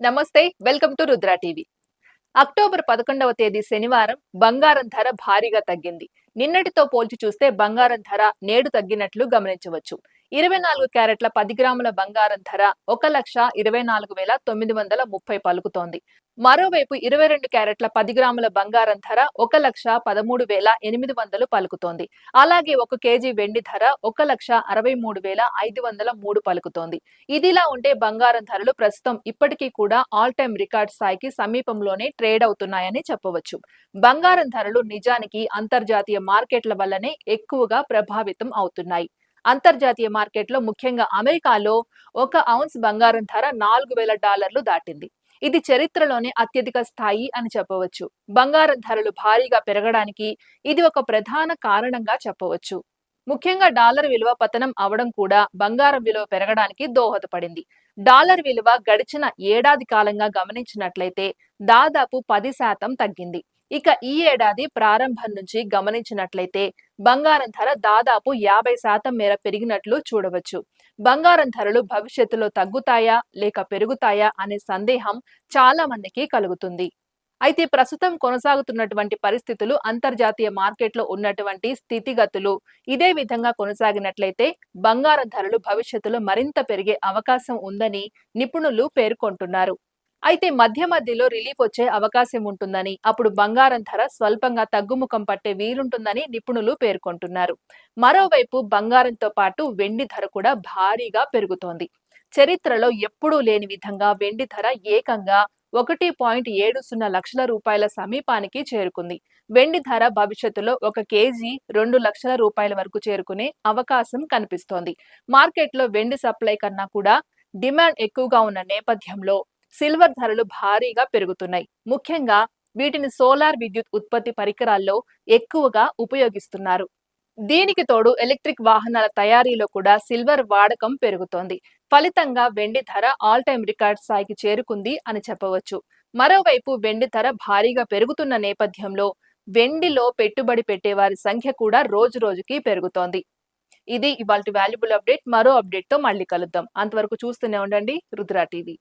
నమస్తే welcome to Rudra TV. October పదకొండవ తేదీ శనివారం బంగారం ధర భారీగా తగ్గింది. నిన్నటితో పోల్చి చూస్తే బంగారం ధర నేడు తగ్గినట్లు గమనించవచ్చు. ఇరవై నాలుగు క్యారెట్ల పది గ్రాముల బంగారం ధర ఒక లక్ష ఇరవై నాలుగు వేల తొమ్మిది వందల ముప్పై పలుకుతోంది. మరోవైపు ఇరవై రెండు క్యారెట్ల పది గ్రాముల బంగారం ధర ఒక లక్ష పదమూడు వేల ఎనిమిది వందలు పలుకుతోంది. అలాగే ఒక కేజీ వెండి ధర ఒక లక్ష అరవై మూడు వేల ఐదు వందల మూడు పలుకుతోంది. ఇదిలా ఉంటే బంగారం ధరలు ప్రస్తుతం ఇప్పటికీ కూడా ఆల్ టైమ్ రికార్డ్ స్థాయికి సమీపంలోనే ట్రేడ్ అవుతున్నాయని చెప్పవచ్చు. బంగారం ధరలు నిజానికి అంతర్జాతీయ మార్కెట్ల వల్లనే ఎక్కువగా ప్రభావితం అవుతున్నాయి. అంతర్జాతీయ మార్కెట్లో ముఖ్యంగా అమెరికాలో ఒక ఔన్స్ బంగారం ధర నాలుగు వేల డాలర్లు దాటింది. ఇది చరిత్రలోనే అత్యధిక స్థాయి అని చెప్పవచ్చు. బంగారం ధరలు భారీగా పెరగడానికి ఇది ఒక ప్రధాన కారణంగా చెప్పవచ్చు. ముఖ్యంగా డాలర్ విలువ పతనం అవడం కూడా బంగారం విలువ పెరగడానికి దోహదపడింది. డాలర్ విలువ గడిచిన ఏడాది కాలంగా గమనించినట్లయితే దాదాపు పది శాతం తగ్గింది. ఇక ఈ ఏడాది ప్రారంభం నుంచి గమనించినట్లయితే బంగారం ధర దాదాపు యాభై శాతం మేర పెరిగినట్లు చూడవచ్చు. బంగారం ధరలు భవిష్యత్తులో తగ్గుతాయా లేక పెరుగుతాయా అనే సందేహం చాలా మందికి కలుగుతుంది. అయితే ప్రస్తుతం కొనసాగుతున్నటువంటి పరిస్థితులు అంతర్జాతీయ మార్కెట్లో ఉన్నటువంటి స్థితిగతులు ఇదే విధంగా కొనసాగినట్లయితే బంగారం ధరలు భవిష్యత్తులో మరింత పెరిగే అవకాశం ఉందని నిపుణులు పేర్కొంటున్నారు. అయితే మధ్య మధ్యలో రిలీఫ్ వచ్చే అవకాశం ఉంటుందని అప్పుడు బంగారం ధర స్వల్పంగా తగ్గుముఖం పట్టే వీలుంటుందని నిపుణులు పేర్కొంటున్నారు. మరోవైపు బంగారంతో పాటు వెండి ధర కూడా భారీగా పెరుగుతోంది. చరిత్రలో ఎప్పుడూ లేని విధంగా వెండి ధర ఏకంగా ఒకటి పాయింట్ ఏడు సున్నా లక్షల రూపాయల సమీపానికి చేరుకుంది. వెండి ధర భవిష్యత్తులో ఒక కేజీ రెండు లక్షల రూపాయల వరకు చేరుకునే అవకాశం కనిపిస్తోంది. మార్కెట్లో వెండి సప్లై కన్నా కూడా డిమాండ్ ఎక్కువగా ఉన్న నేపథ్యంలో సిల్వర్ ధరలు భారీగా పెరుగుతున్నాయి. ముఖ్యంగా వీటిని సోలార్ విద్యుత్ ఉత్పత్తి పరికరాల్లో ఎక్కువగా ఉపయోగిస్తున్నారు. దీనికి తోడు ఎలక్ట్రిక్ వాహనాల తయారీలో కూడా సిల్వర్ వాడకం పెరుగుతోంది. ఫలితంగా వెండి ధర ఆల్ టైమ్ రికార్డ్ స్థాయికి చేరుకుంది అని చెప్పవచ్చు. మరోవైపు వెండి ధర భారీగా పెరుగుతున్న నేపథ్యంలో వెండిలో పెట్టుబడి పెట్టే వారి సంఖ్య కూడా రోజు రోజుకి పెరుగుతోంది. ఇది ఇవాళ వాల్యుబుల్ అప్డేట్. మరో అప్డేట్తో మళ్ళీ కలుద్దాం. అంతవరకు చూస్తూనే ఉండండి. రుద్రా టీవీ.